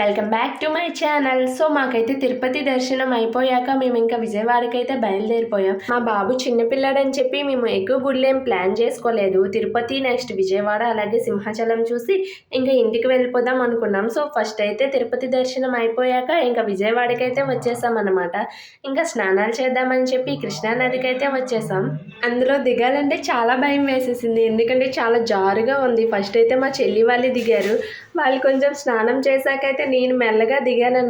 Welcome back to my channel so మాకైతే తిరుపతి దర్శనం అయిపోయాక మేము ఇంకా విజయవాడకి అయితే బయలుదేరిపోయాం. మా బాబు చిన్నపిల్లాడని చెప్పి మేము ఎక్కువ గుళ్ళు ఏం ప్లాన్ చేసుకోలేదు. తిరుపతి నెక్స్ట్ విజయవాడ అలాగే సింహాచలం చూసి ఇంకా ఇంటికి వెళ్ళిపోదాం అనుకున్నాం. సో ఫస్ట్ అయితే తిరుపతి దర్శనం అయిపోయాక ఇంకా విజయవాడకి అయితే వచ్చేసాం అనమాట ఇంకా స్నానాలు చేద్దామని చెప్పి కృష్ణానదికి అయితే వచ్చేసాం. అందులో దిగాలంటే చాలా భయం వేసేసింది. ఎందుకంటే చాలా జారుగా ఉంది. ఫస్ట్ అయితే మా చెల్లి వాళ్ళు దిగారు. వాళ్ళు కొంచెం స్నానం చేశాకైతే నేను మెల్లగా దిగాను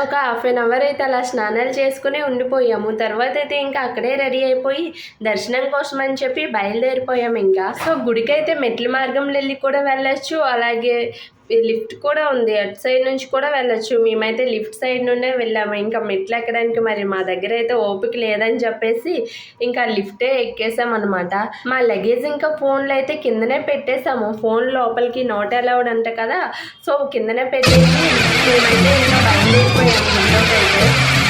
ఒక హాఫ్ అన్ అవర్ అయితే అలా స్నానాలు చేసుకుని ఉండిపోయాము. తర్వాత అయితే ఇంకా అక్కడే రెడీ అయిపోయి దర్శనం కోసం అని చెప్పి బయలుదేరిపోయాము ఇంకా. సో గుడికైతే మెట్ల మార్గంలో వెళ్ళి కూడా వెళ్ళొచ్చు. అలాగే లిఫ్ట్ కూడా ఉంది. అటు సైడ్ నుంచి కూడా వెళ్ళొచ్చు. మేమైతే లిఫ్ట్ సైడ్ నుండే వెళ్ళాము. ఇంకా మెట్లు ఎక్కడానికి మరి మా దగ్గర అయితే ఓపిక లేదని చెప్పేసి ఇంకా లిఫ్టే ఎక్కేసాం అనమాట మా లగేజ్ ఇంకా ఫోన్లు అయితే కిందనే పెట్టేసాము. ఫోన్ లోపలికి నాట్ అలౌడ్ అంట కదా. సో కిందనే పెట్టేసి మేమైతే ఇంకా బయలుదేరిపోయాము.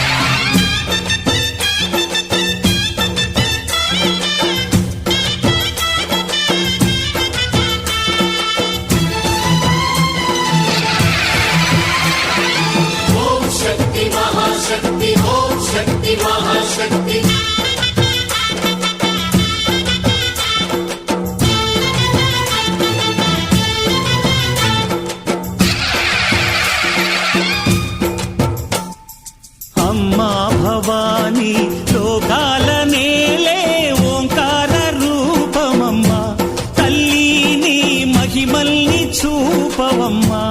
శక్తి ఓం శక్తి మహాశక్తి. అమ్మా భవానీ లోకాల నేలే ఓంకార రూపమమ్మా. తల్లి నీ మహిమల్ని చూపవమ్మా.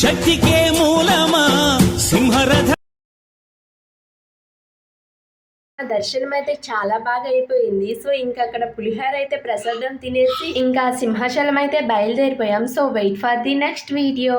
శక్తికే మూలమా? సింహరథ దర్శనం అయితే చాలా బాగా అయిపోయింది సో ఇంకా అక్కడ పులిహోర అయితే ప్రసాదం తినేసి ఇంకా సింహాచలం అయితే బయలుదేరిపోయాం. So wait for the next video